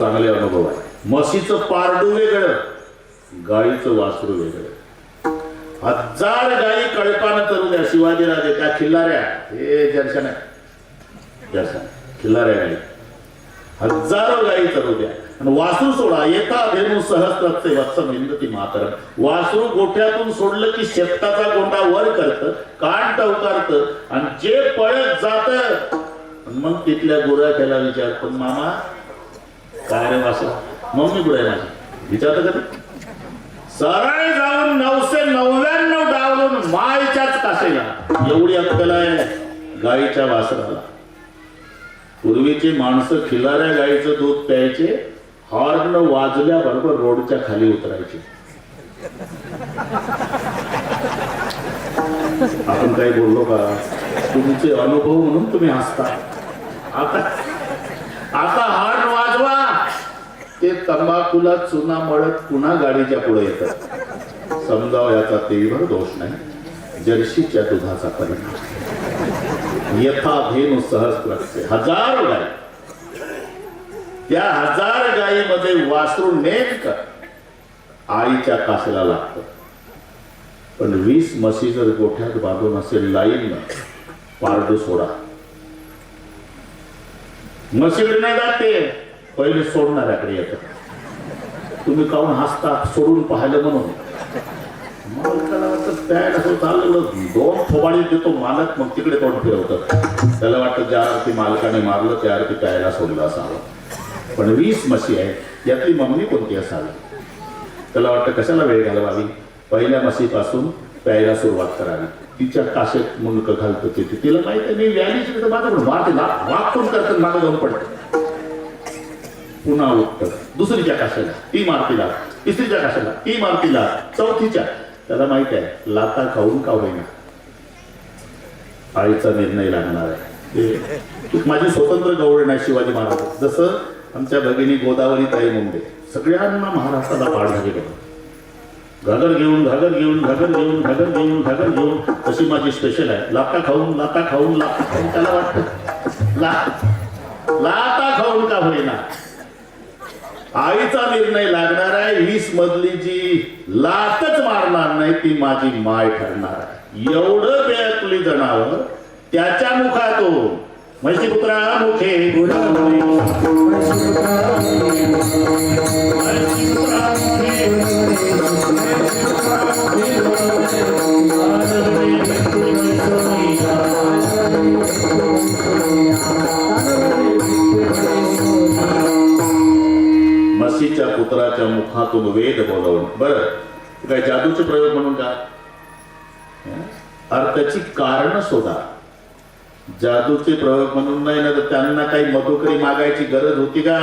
चांगले अनुभव आहे. म्हशीचं पारडू वेगळं गाईचं वासरू वेगळं. हजार गाई कळपानं करू द्या शिवाजीराजे त्या खिल्लाऱ्या. हे जर्शन आहे. जर्शन. खिल्लाऱ्या गाई. हजारो गाई करू द्या आणि वासरू सोडा. येता धेनू सहस्त्रचे वत्स मिंदती मातर वासरू गोठ्यातून सोडलं की शेपटाचा गोंडा वर करत कान टवकारत आणि जे पळत जात. मग तिथल्या गुराख्याला विचार पण मामा काय रे वासरा मम्मी कुठे आहे माझी? विचारतं कधी सरळ जाऊन नऊशे नव्याण्णव डावलून मायच्याच कासेला एवढी अक्कल आहे गाईच्या वासराला. पूर्वीची माणसं खिलाऱ्या गाईचं दूध प्यायचे हॉर्न वाजल्याबरोबर रोडच्या खाली उतरायचे. आपण काही बोललो का? तुमचे अनुभव म्हणून तुम्ही हसता. आता हॉर्न वाजवा ते तंबाखूला चुना मळत पुन्हा गाडीच्या पुढे येतात. समजाव याचा तेवढ दोष नाही. जर्शीच्या दुधाचा परिणाम. यथा धेनु सहस्त्रस्य. हजार गाय. त्या हजार गायीमध्ये वासरू नेमकं आईच्या कासेला लागतं. पण वीस म्हशी जर गोठ्यात बांधून असेल लाईन पारडू सोडा. मशीड नाही जाते पहिले सोडणाऱ्याकडे येतात तुम्ही काहून हसता सोडून पाहिलं म्हणून? मालकाला वाटतं प्यायला असं चाललं. दोन थोबाडी देतो मालक मग तिकडे तोंड फिरवतं? त्याला वाटतं ज्या अर्थी मालकाने मारलं त्या अर्थी प्यायला सोडलं असावं. पण वीस म्हशी आहे यातली मम्मी कोणती असावी? त्याला वाटतं कशाला वेळ घालवावी? पहिल्या मशीपासून प्यायला सुरुवात करावी. तिच्या काशेत मुंडक घालतं तिथे तिला माहिती मी व्यालीची तिथं माझं मारते. ना वाकून करतात मागं जाऊन पडतं पुन्हा उत्तर दुसरीच्या काशाला ती मारतीला तिसरीच्या काशाला ती मारतीला चौथीच्या. त्याला माहीत आहे लाता खाऊन का होईना? आईचा निर्णय लागणार आहे. माझी स्वतंत्र गौरव नाही शिवाजी महाराज? जसं आमच्या भगिनी गोदावरी ताई मुंबई सगळ्यांना महाराष्ट्राला पाठ झाली बघा घागर घेऊन घागर घेऊन घागर घेऊन घागर घेऊन घागर घेऊन तशी माझी स्पेशल आहे. लाता खाऊन लाता खाऊन लाता खाऊन त्याला वाटतं. ला लाता खाऊन का होईना? आईचा निर्णय लागणार आहे वीस मधली जी लातच मारणार नाही ती माझी माय ठरणार आहे. एवढं बेअकली जनावर त्याच्या मुखातून म्हशी पुत्रा मुखे. म्हशी पुत्रा पुत्राच्या मुखातून वेद बोलवण बरं काय जादूचे प्रयोग म्हणून काय? अरे त्याची कारण शोधा. जादूचे प्रयोग म्हणून नाही ना तर त्यांना काही मधुकरी मागायची गरज होती का?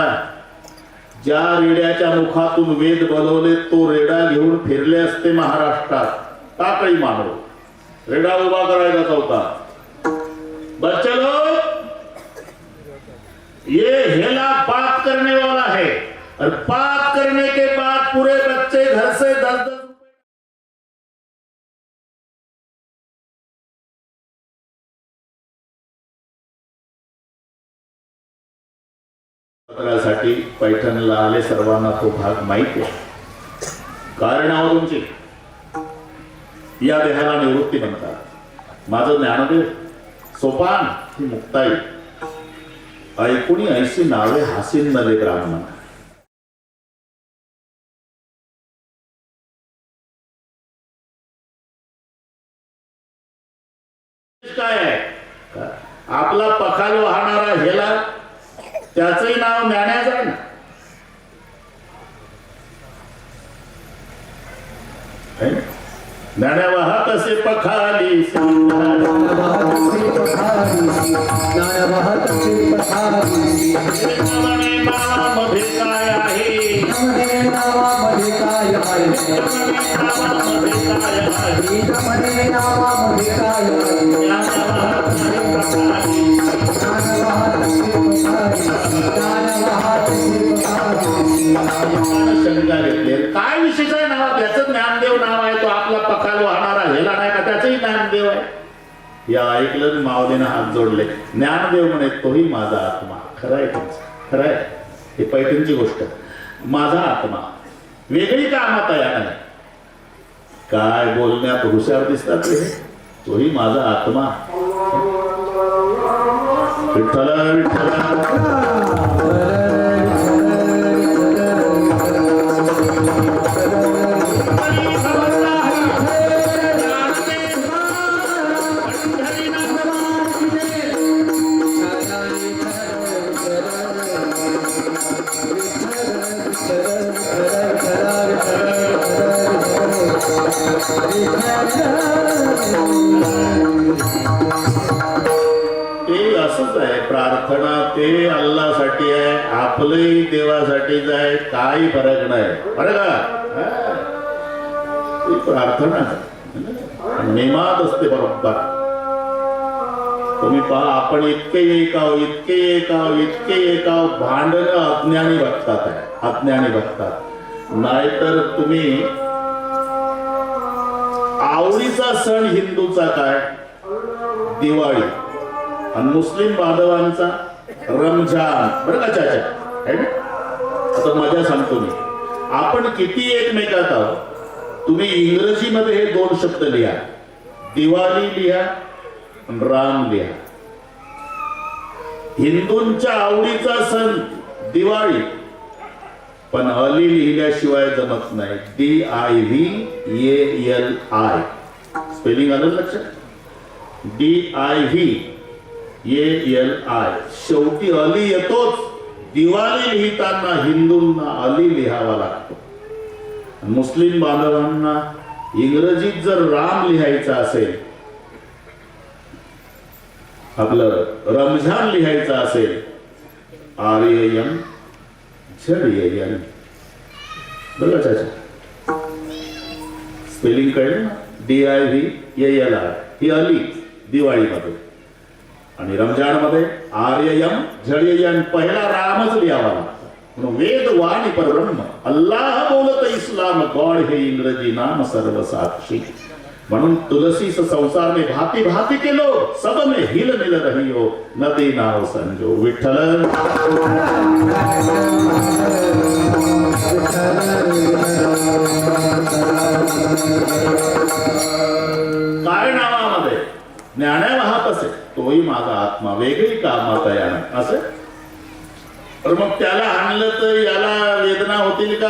ज्या रेड्याच्या मुखातून वेद बोलवले तो रेडा घेऊन फिरले असते महाराष्ट्रात. टाकळी मानव? रेडा उभा करायला चौथा बच्चे लोग ये हेला बात करने वाला है और पाप करने के बाद पूरे बच्चे घर से दस दससाठी पैठणला आले सर्वांना तो भाग माहिती आहे. कारण आहो तुमची. या देहाला निवृत्ती म्हणतात. माझं ज्ञानदेव सोपान ही मुक्ताई. ऐकुणी ऐशी नावे हासीन नले ब्राह्मण काय आहे का? आपला पखाल वाहणारा हेला त्याचंही नाव ज्ञानाचं आहे ना? ज्ञाना वाहत असे पखाली म्हणे नावामध्ये काय आहे। नावामध्ये काय काय विशेष आहे नाव? त्याच ज्ञानदेव नाव आहे. तो आपला पखाल वाहणारा हेला नाही का? त्याचही ज्ञानदेव आहे. या ऐकलं मावलीनं हात जोडले. ज्ञानदेव म्हणे तोही माझा आत्मा. खरं आहे तुमचं. खरं आहे. हे पैठणची गोष्ट. माझा आत्मा. वेगळी का तयार नाही. काय बोलण्यात हुशार दिसतात रे तोही माझा आत्मा. विठ्ठल विठ्ठल. ते अल्लासाठी आहे आपलंही देवासाठीच आहे काही फरक नाही. फरक का? ती प्रार्थना. नेमात असते बरोबर. तुम्ही पहा आपण इतके एकाव इतके एकाव इतके एकाव भांडण अज्ञानी बघतात आहे अज्ञानी बघतात. नाहीतर तुम्ही आवडीचा सण हिंदूचा काय? दिवाळी. आणि मुस्लिम बांधवांचा? रमजान. बरं का चाचा? आता मजा सांगतो मी. आपण किती एकमेकात आहोत तुम्ही इंग्रजीमध्ये हे दोन शब्द लिहा. दिवाळी लिहा राम लिहा. हिंदूंच्या आवडीचा सण दिवाळी. पण अली लिहिल्याशिवाय जमत नाही. D I V L I. Spelling आलं लक्षात? D I V. A L I शेवटी अली येतोच. दिवाळी लिहिताना हिंदूंना अली लिहावा लागतो. मुस्लिम बांधवांना इंग्रजीत जर राम लिहायचं असेल आपलं रमझान लिहायचं असेल आर्ययन एन बघा चाचा. स्पेलिंग कळेल ना? D I V L I ही अली दिवाळीमध्ये. आणि रमजानमध्ये आर्ययम झडयन पहिला रामच लिहावा लागतो म्हणून वेद वाणी परब्रह्म अल्लाह बोलत इस्लाम गॉड हे इंग्रजी नाम सर्व साक्षी म्हणून तुलसी स संसार में भाती भाती के लो सब में हिल मिल रही हो नदी नाव संजो विठ्ठल काय नावामध्ये ज्ञाना वाहत असे तोही माझा आत्मा वेगळी कामात आहे असे? तर मग त्याला आणलं तर याला वेदना होतील का?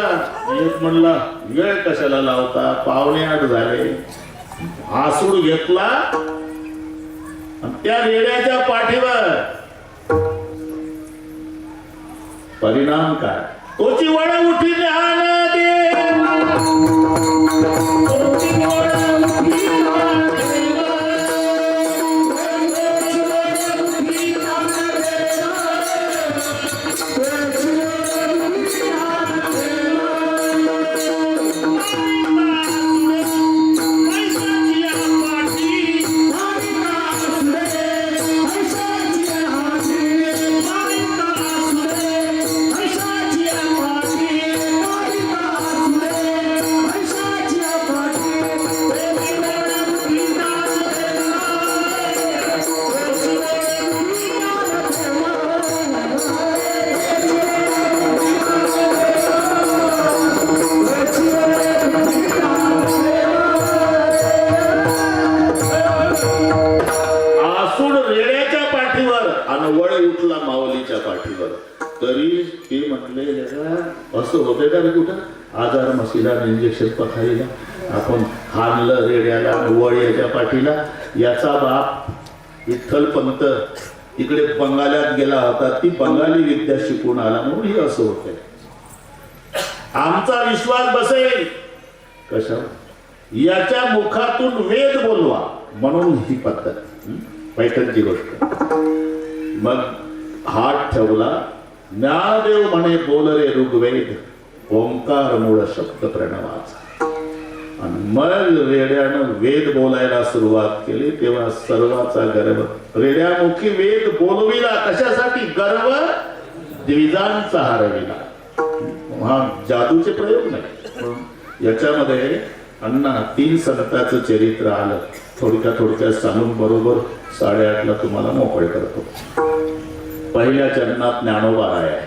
एक म्हणला वेळ कशाला लावता? पावणे आठ झाले. आसूड घेतला. त्या रेड्याच्या पाठीवर. परिणाम काय? तोची वड उठी ज्ञान दे याचा बाप विठ्ठल पंत इकडे बंगाल्यात गेला होता. ती बंगाली विद्या शिकून आला म्हणून हे असं होतंय. आमचा विश्वास बसेल. कशा याच्या मुखातून वेद बोलवा म्हणून ही पद्धत. पैठणची गोष्ट. मग हात ठेवला. ज्ञानदेव म्हणे बोल रे ऋग्वेद. ओंकार मूळ शब्द प्रणवाचा. आणि मग रेड्यानं वेद बोलायला सुरुवात केली तेव्हा सर्वाचा गर्व. रेड्यामुखी वेद बोलविला कशासाठी? गर्व द्विजांचा हरविला. हा जादूचे प्रयोग नाही. याच्यामध्ये अण्णा तीन संतांचं चरित्र आलं. थोडक्या थोडक्या सांगून बरोबर साडेआठला तुम्हाला मोकळे करतो. पहिल्या चरणात ज्ञानोबा आहे.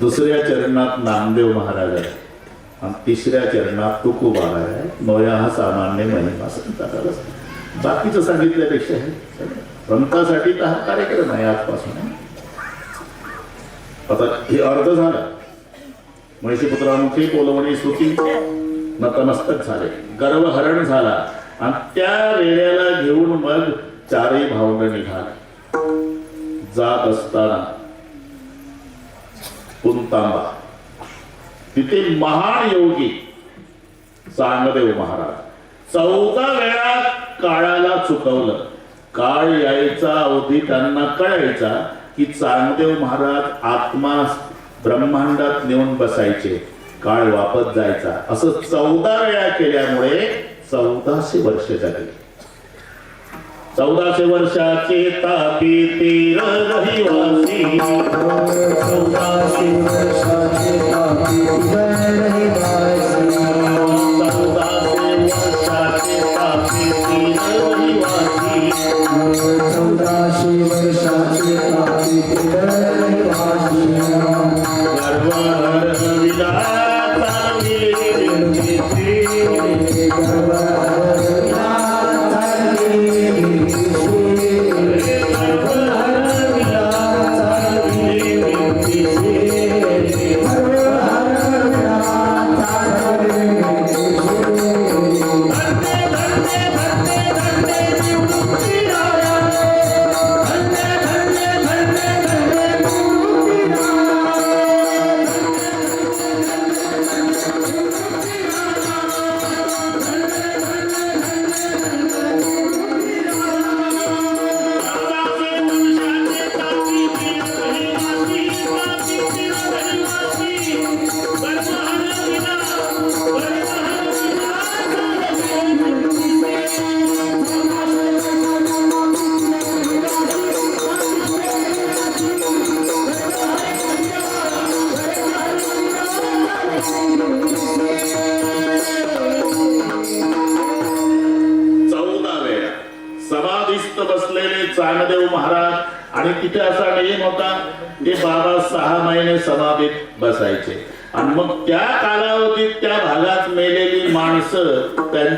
दुसऱ्या चरणात नामदेव महाराज आहे तिसऱ्या चरणात खूप महाराज आहे. नोया हा सामान्य महिमा संताला बाकीचं सांगितल्यापेक्षा हे संतासाठी तर हा कार्यक्रम आहे आजपासून. आता हे अर्ध झालं. म्हैशीपुत्रामुखी बोलवणी स्तुती. नतमस्तक झाले. गर्वहरण झाला. आणि त्या वेळेला घेऊन मग चारही भावंड निघाले. जात असताना पुंतांबा. तिथे महान योगी सांगदेव महाराज. चौदा वेळा काळाला चुकवलं. काळ यायचा अवधी त्यांना कळायचा की चांगदेव महाराज आत्मा ब्रह्मांडात नेऊन बसायचे. काळ वापस जायचा. असं चौदा वेळा केल्यामुळे चौदाशे वर्ष झाली. चौदाशे वर्षाचे तापी तीर रहिवासी. चौदाशे वर्षा तापी रहिवासी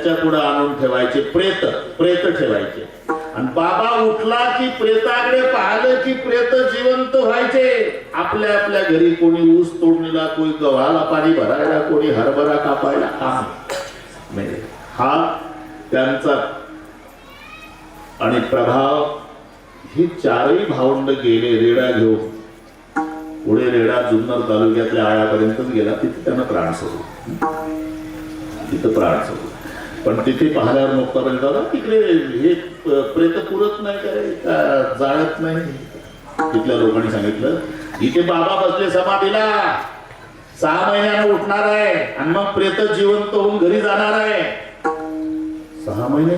त्यांच्या पुढे आणून ठेवायचे प्रेत प्रेत ठेवायचे. आणि बाबा उठला की प्रेताकडे पाहिलं की प्रेत जिवंत व्हायचे. आपल्या आपल्या घरी कोणी ऊस तोडणीला कोणी गव्हाला पाणी भरायला कोणी हरभरा कापायला काम म्हणजे हा त्यांचा आणि प्रभाव ही चारही भावंड गेले रेडा घेऊन. पुढे रेडा जुन्नर तालुक्यातल्या आळ्यापर्यंतच गेला तिथे त्यांना प्राण सोडू तिथं प्राण सोडू पण तिथे पाहिल्यावर मुक्ताबाई दादा तिकडे हे प्रेत पुरत नाही काय का जाळत नाही? तिथल्या लोकांनी सांगितलं इथे बाबा बसले समाधीला. सहा महिन्यानं उठणार आहे आणि मग प्रेत जिवंत होऊन घरी जाणार आहे. सहा महिने?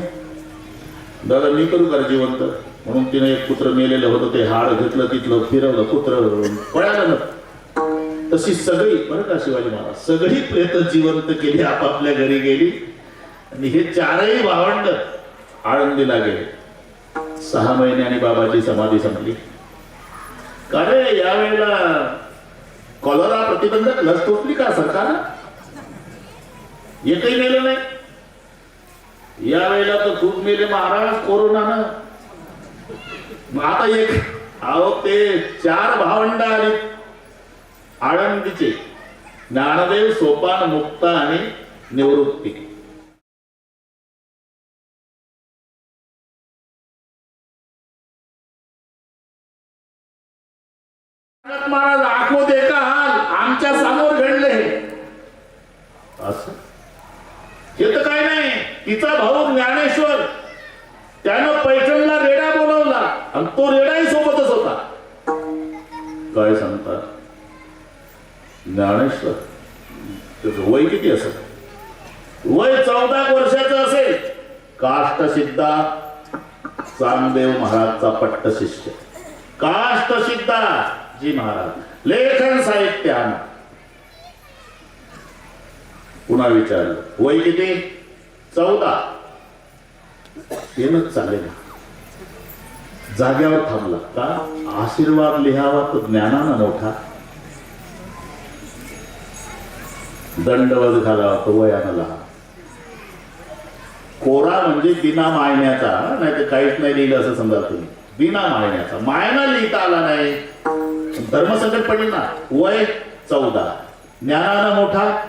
दादा मी करू का जिवंत? म्हणून तिने एक कुत्र मेलेलं होतं ते हाड घेतलं तिथलं फिरवलं कुत्र पळालं ना. तशी सगळी बरं का शिवाजी महाराज सगळी प्रेत जिवंत केली आपापल्या घरी गेली. आणि हे चारही भावंड आळंदीला गेले सहा महिन्याने बाबाची समाधी संपली. का रे यावेळेला कॉलरा प्रतिबंधक लस टोपली का सरकार एकही मेलं नाही. यावेळेला तर खूप मेले महाराज कोरोनानं. मग आता एक अहो ते चार भावंड आले आळंदीचे. ज्ञानदेव सोपान मुक्ता आणि निवृत्ती. ज्ञानेश्वर त्याचं वय किती असेल? वय चौदा वर्षाचं असेल. काष्टसिद्धा चांगदेव महाराजचा पट्ट शिष्य. काष्टसिद्धा जी महाराज. लेखन साहित्यानं पुन्हा विचारलं वय किती? चौदा. येणच चालेल जाग्यावर थांबला. का? आशीर्वाद लिहावा तो ज्ञानानं मोठा. दंडवत झाला तो वयानला कोरा म्हणजे बिना मायण्याचा नाही तर काहीच नाही लिहिलं असं समजा तुम्ही. बिना मायण्याचा. मायना लिहिता आला नाही. धर्मसंकट पडेल ना. वय चौदा. ज्ञानानं मोठा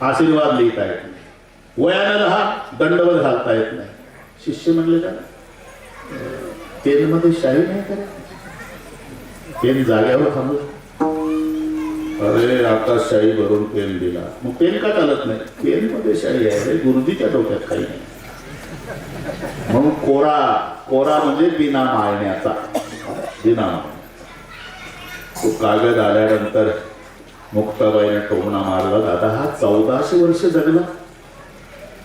आशीर्वाद लिहिता येत नाही. वयानं लहा दंडवत घालता येत नाही. शिष्य म्हणले का? पेनमध्ये शाही नाही करायची पेन जाग्यावर थांबू. अरे आता शाही भरून पेन दिला. मग पेन का चालत नाही? पेन मध्ये शाही आहे गुरुजीच्या डोक्यात काही नाही. म्हणून कोरा कोरा म्हणजे बिना मारण्याचा बिना तो कागद आल्यानंतर मुक्ताबाईने टोमणा मारला. दादा हा चौदाशे वर्ष जगला.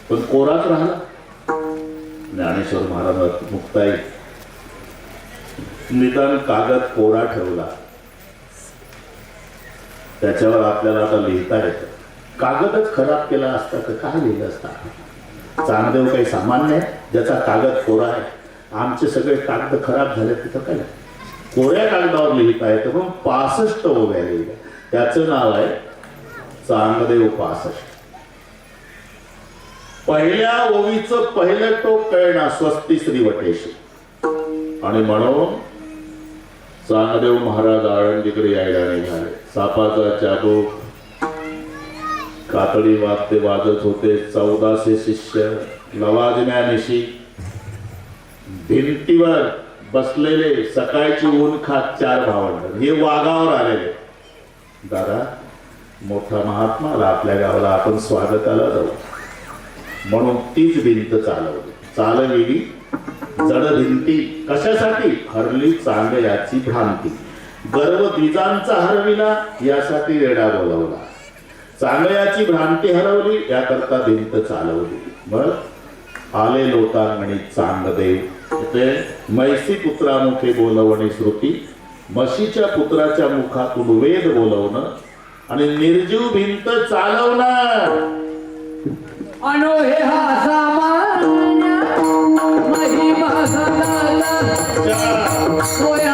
पण कोराच राहिला. ज्ञानेश्वर महाराज मुक्ताई निदान कागद कोरा ठेवला. त्याच्यावर आपल्याला आता लिहिता येतं. कागदच खराब केला असता तर काय लिहिलं असता? चांगदेव काही सामान्य आहे? ज्याचा कागद कोरा आहे. आमचे सगळे कागद खराब झाले तिथं काय? कोऱ्या कागदावर लिहिता येतं मग पासष्ट ओव्या लिहिल्या. त्याचं नाव आहे चांगदेव पासष्ट. पहिल्या ओवीचं पहिलं टोक कळणार स्वस्ती श्री वटेशी आणि म्हणून सहादेव महाराज आळंदीकडे यायला निघाले सापाचा जादू. कातडी वाद्य वाजत होते. चौदाशे शिष्य नवाजण्यानिशी. भिंतीवर बसलेले सकाळची ऊन खात चार भावंड. हे वाघावर आलेले. दादा मोठा महात्मा आला आपल्या गावाला. आपण स्वागताला जाऊ. म्हणून तीच भिंत चालवली. चालविली. जड भिंती कशासाठी हरली चांग याची भ्रांती? गर्व द्विजांचा हरविला यासाठी रेडा बोलवला. चांगल्याची भ्रांती हरवली याकरता भिंत चालवली. मग आले लोटांगणी चांगदेव. ते मैसी पुत्रामुखे बोलवणे श्रुती म्हशीच्या पुत्राच्या मुखातून वेद बोलवणं आणि निर्जीव भिंत चालवणार असा Yeah.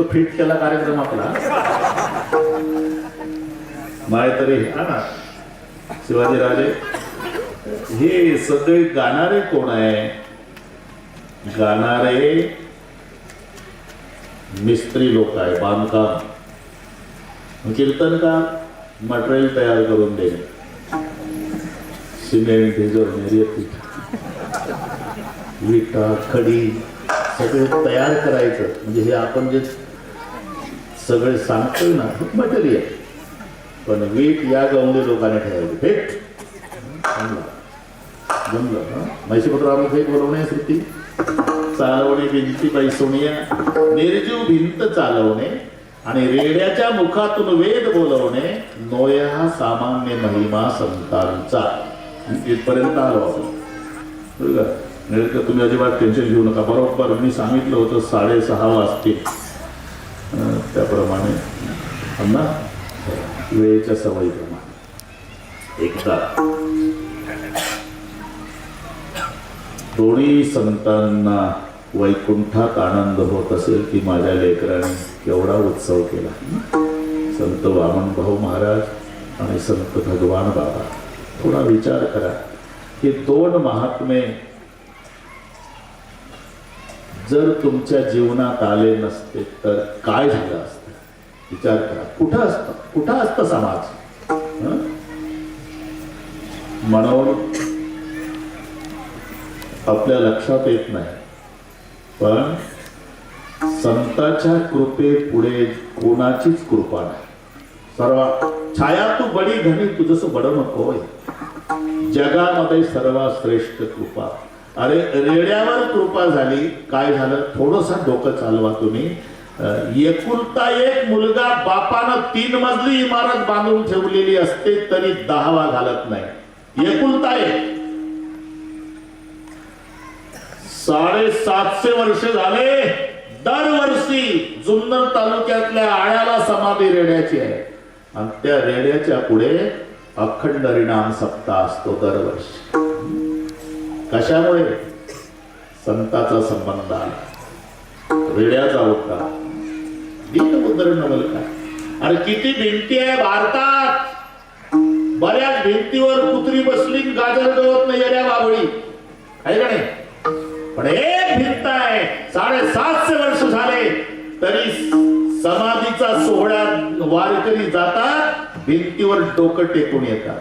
तो फिट केला कार्यक्रम आपला. तरी हा ना शिवाजीराजे हे सगळे गाणारे कोण आहे? गाणारे मिस्त्री लोक आहे बांधकाम. कीर्तनकार मटेरियल तयार करून देणे. सिमेंट डिझल निर्यातीत विटा खडी सगळे तयार करायचं. म्हणजे हे आपण जे सगळे सांगतोय ना मटेरियल पण वीट या गवंडी लोकांनी ठेवायची भेट. जमलं. जमलं म्हैशी म्हैशीपत्र आम्ही भेट बोलवणे श्रुती चालवणे भिंती पैसोनिया निर्जीव भिंत चालवणे आणि रेड्याच्या मुखातून वेद बोलवणे. नोया हा सामान्य महिमा संतांचा. इथपर्यंत आलो आपण. तुम्ही अजिबात टेन्शन घेऊ नका. बरोबर मी सांगितलं होतं साडेसहा वाजते त्याप्रमाणे त्यांना वेळेच्या सवयीप्रमाणे. एकदा दोन्ही संतांना वैकुंठात आनंद होत असेल की माझ्या लेकराने केवढा उत्सव केला. संत वामन भाऊ महाराज आणि संत भगवान बाबा. थोडा विचार करा हे दोन महात्मे जर तुमच्या जीवनात आले नसते तर काय झालं असतं? विचार करा. कुठं असतं? कुठं असतं समाज? म्हणून आपल्या लक्षात येत नाही. पण संताच्या कृपे पुढे कोणाचीच कृपा नाही. सर्व छाया तू बडी घनी तुझस बड नको जगामध्ये सर्वात श्रेष्ठ कृपा. अरे रेड्यावर कृपा झाली काय झालं? थोडस डोकं चालवा तुम्ही. एकुलता एक मुलगा बापानं तीन मजली इमारत बांधून ठेवलेली असते तरी दहावा घालत नाही. एकुलता एक. साडेसातशे वर्ष झाले दरवर्षी जुन्नर तालुक्यातल्या आळ्याला समाधी रेड्याची आहे. आणि त्या रेड्याच्या पुढे अखंड रिणाम सप्ताह असतो दरवर्षी. कशामुळे? संताचा संबंध आला. रेड्याचा होता दीनमुद्रण नवलका अरे किती भिंती आहे भारतात. बऱ्याच भिंतीवर कुत्री बसली गाजर गवत नाही येड्या बाबळी. आहे का नाही? पण एक भिंत आहे. साडेसातशे वर्ष झाले तरी समाधीचा सोहळा वारकरी जातात? भिंतीवर डोकं टेकून येतात.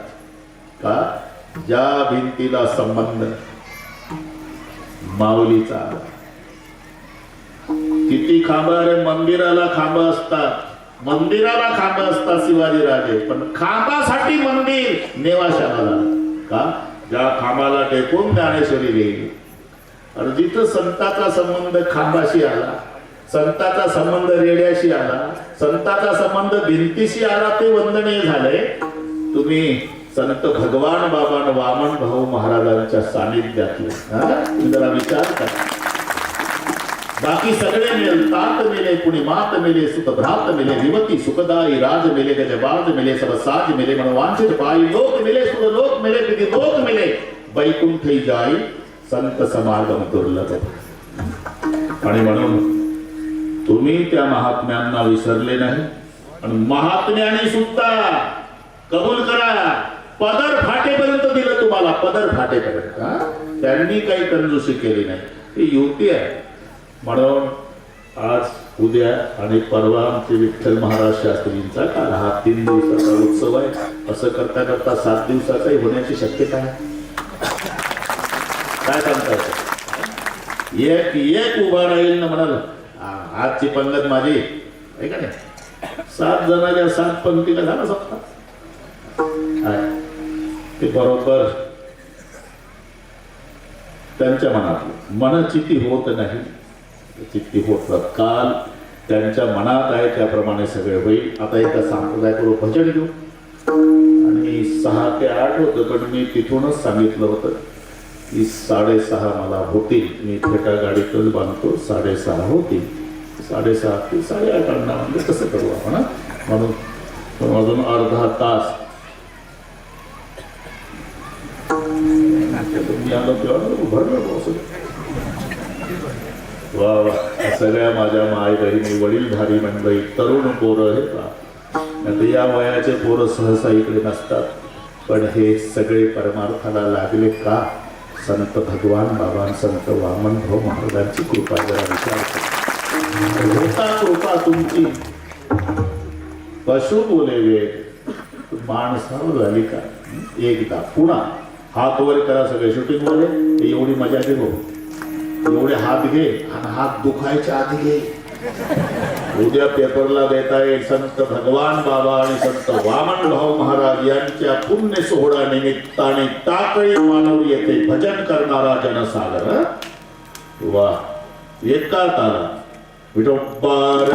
का? ज्या भिंतीला संबंध माऊलीचा. किती खांब अरे मंदिराला खांब असतात. मंदिराला खांब असतात शिवाजी राजे पण खांबासाठी मंदिर नेवाशाला का? ज्या खांबाला टेकून ज्ञानेश्वरी गेली. आणि जिथं संताचा संबंध खांबाशी आला संताचा संबंध रेड्याशी आला संताचा संबंध भिंतीशी आला ते वंदनीय झाले तुम्ही संत भगवान बाबान वामन भाऊ महाराजांच्या सानिध्यातले. जरा विचार करा. बाकी सगळे मिळेल तात मिले कुणी मात मिले सुख भ्रात मिले विमती सुखदाई राज मिले गजबाज मिले सब साज मिले मन वांछित पाई लोक मिले सुख लोक मिले विधि लोक मिले. वैकुंठ जाई संत समागम दुर्लभ. आणि म्हणून तुम्ही त्या महात्म्यांना विसरले नाही. आणि महात्म्याने सुद्धा कबूल करा. पदर फाटेपर्यंत दिलं तुम्हाला पदर फाटेपर्यंत त्यांनी काही कंजूसी केली नाही. ती युती आहे. म्हणून आज उद्या आणि परवा आमचे विठ्ठल महाराज शास्त्रींचा काल हा तीन दिवसाचा उत्सव आहे. असं करता करता सात दिवसाचाही होण्याची शक्यता आहे. काय सांगता येतं? एक एक उभा राहील ना म्हणाल आजची पंगत माझी. आहे का नाही? सात जणांच्या सात पंक्तीला झाला सप्ता ते बरोबर त्यांच्या मनात मनचिती होत नाही चित्ती होत काल त्यांच्या मनात आहे त्याप्रमाणे सगळे होईल. आता एका संप्रदायाकडून भजन घेऊ. आणि सहा ते आठ होतं पण मी तिथूनच सांगितलं होतं की साडेसहा मला होतील. मी फेटा गाडीतच बांधतो साडेसहा होतील. साडेसहा ते साडेआठ आणणार म्हणजे कसं करू आपण म्हणून पण अजून अर्धा तास मी आलो तेव्हा भरलं बुवा वा वा सगळ्या माझ्या माय बहिणी वडीलधारी मंडळी तरुण पोरं हे का आता या वयाचे पोरं सहसा इकडे नसतात पण हे सगळे परमार्थाला लागले का संत भगवान बाबा संत वामन भाऊ महाराजांची कृपा जरा विचार होता कृपा तुमची पशु बोलेवे माणसावर झाली का एकदा पुन्हा हात वगैरे करा सगळे. शूटिंगमध्ये? एवढी मजा दे भाऊ एवढे हात घे आणि हात दुखायच्या आधी घे. उद्या पेपरला देता येईल संत भगवान बाबा आणि संत वामन भाऊ महाराज यांच्या पुण्य सोहळा निमित्ताने ताकळी मानव येथे भजन करणारा जनसागर हं? वा. एका ताला विठोबार.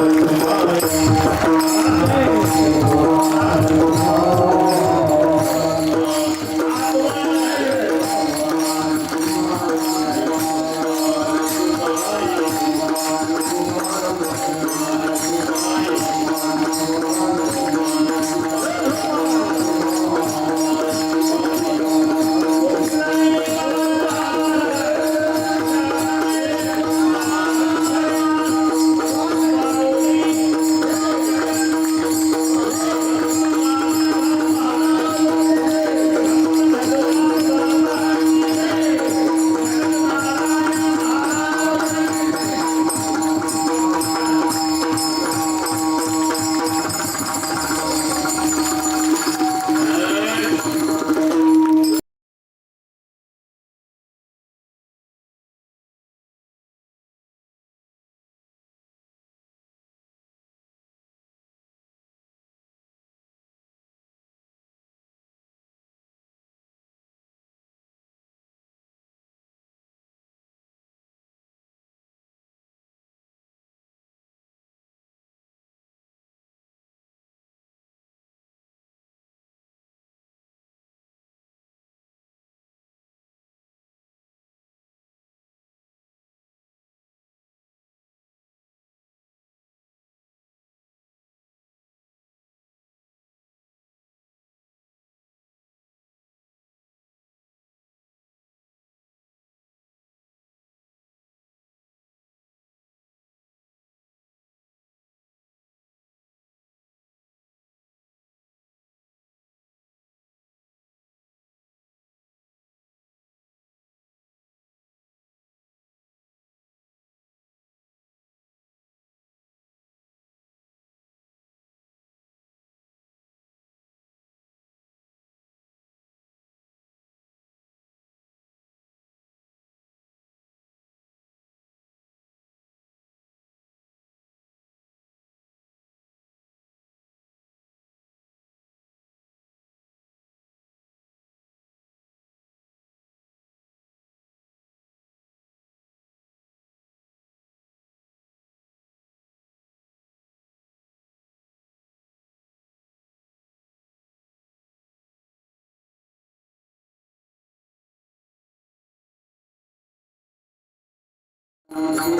Hey!